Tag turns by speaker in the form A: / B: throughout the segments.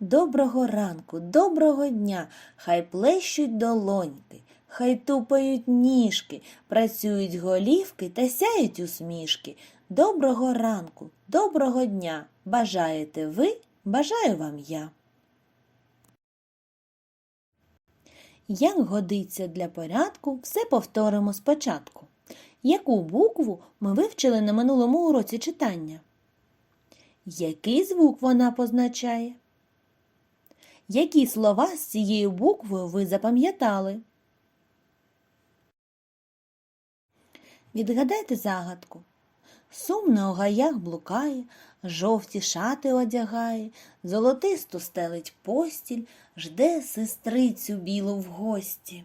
A: Доброго ранку, доброго дня, хай плещуть долоньки, хай тупають ніжки, працюють голівки та сяють усмішки. Доброго ранку, доброго дня. Бажаєте ви, бажаю вам я. Як годиться для порядку, все повторимо спочатку. Яку букву ми вивчили на минулому уроці читання? Який звук вона позначає? Які слова з цією буквою ви запам'ятали? Відгадайте загадку. Сумно у гаях блукає, жовті шати одягає, золотисту стелить постіль, жде сестрицю білу в гості.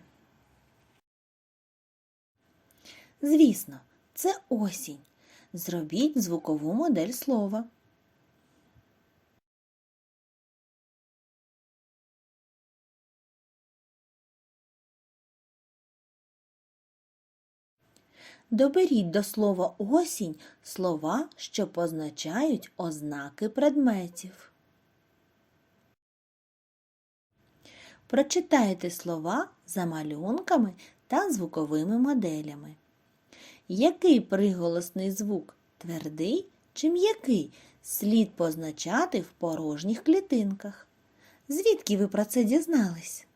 A: Звісно, це осінь. Зробіть звукову модель слова. Доберіть до слова осінь слова, що позначають ознаки предметів. Прочитайте слова за малюнками та звуковими моделями. Який приголосний звук твердий чи м'який слід позначати в порожніх клітинках? Звідки ви про це дізнались?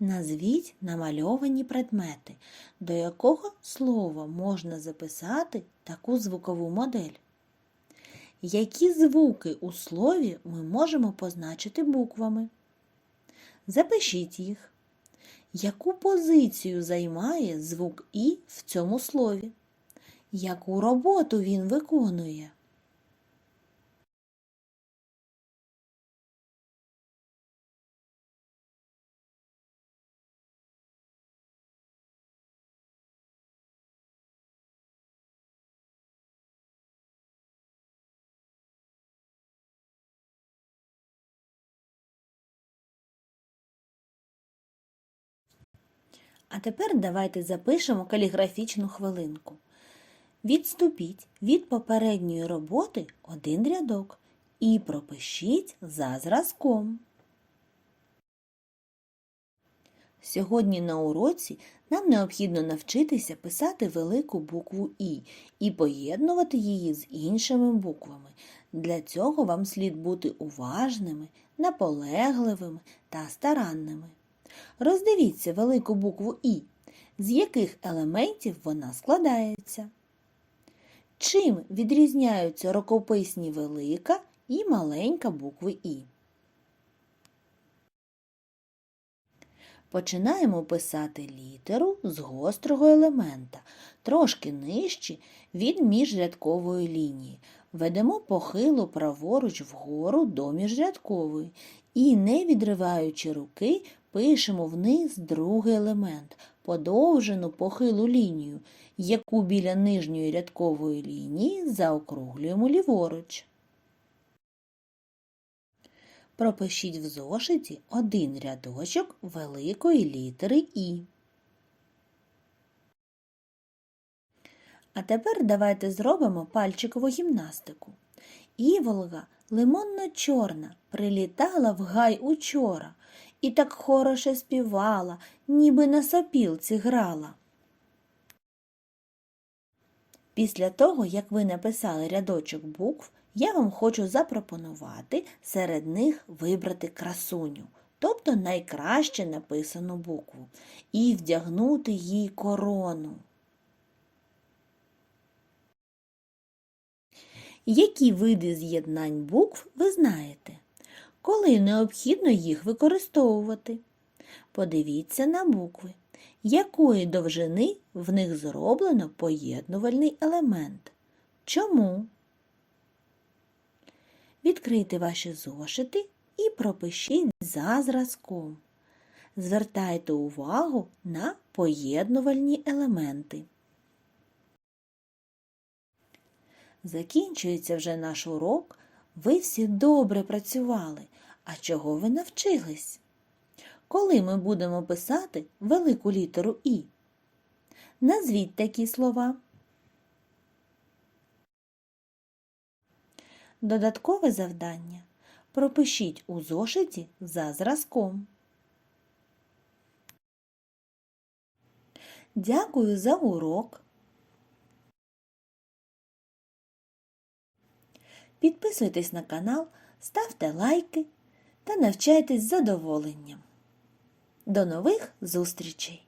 A: Назвіть намальовані предмети, до якого слова можна записати таку звукову модель. Які звуки у слові ми можемо позначити буквами? Запишіть їх. Яку позицію займає звук І в цьому слові? Яку роботу він виконує? А тепер давайте запишемо каліграфічну хвилинку. Відступіть від попередньої роботи один рядок і пропишіть за зразком. Сьогодні на уроці нам необхідно навчитися писати велику букву І і поєднувати її з іншими буквами. Для цього вам слід бути уважними, наполегливими та старанними. Роздивіться велику букву І, з яких елементів вона складається. Чим відрізняються рукописні велика і маленька букви І? Починаємо писати літеру з гострого елемента, трошки нижче від міжрядкової лінії. Ведемо похилу праворуч вгору до міжрядкової і, не відриваючи руки, пишемо вниз другий елемент, подовжену похилу лінію, яку біля нижньої рядкової лінії заокруглюємо ліворуч. Пропишіть в зошиті один рядочок великої літери І. А тепер давайте зробимо пальчикову гімнастику. Іволга лимонно-чорна прилітала в гай учора і так хороше співала, ніби на сопілці грала. Після того, як ви написали рядочок букв, я вам хочу запропонувати серед них вибрати красуню, тобто найкраще написану букву, і вдягнути їй корону. Які види з'єднань букв ви знаєте? Коли необхідно їх використовувати? Подивіться на букви, якої довжини в них зроблено поєднувальний елемент. Чому? Відкрийте ваші зошити і пропишіть за зразком. Звертайте увагу на поєднувальні елементи. Закінчується вже наш урок. Ви всі добре працювали. А чого ви навчились? Коли ми будемо писати велику літеру І? Назвіть такі слова. Додаткове завдання. Пропишіть у зошиті за зразком. Дякую за урок. Підписуйтесь на канал, ставте лайки та навчайтесь задоволенням. До нових зустрічей!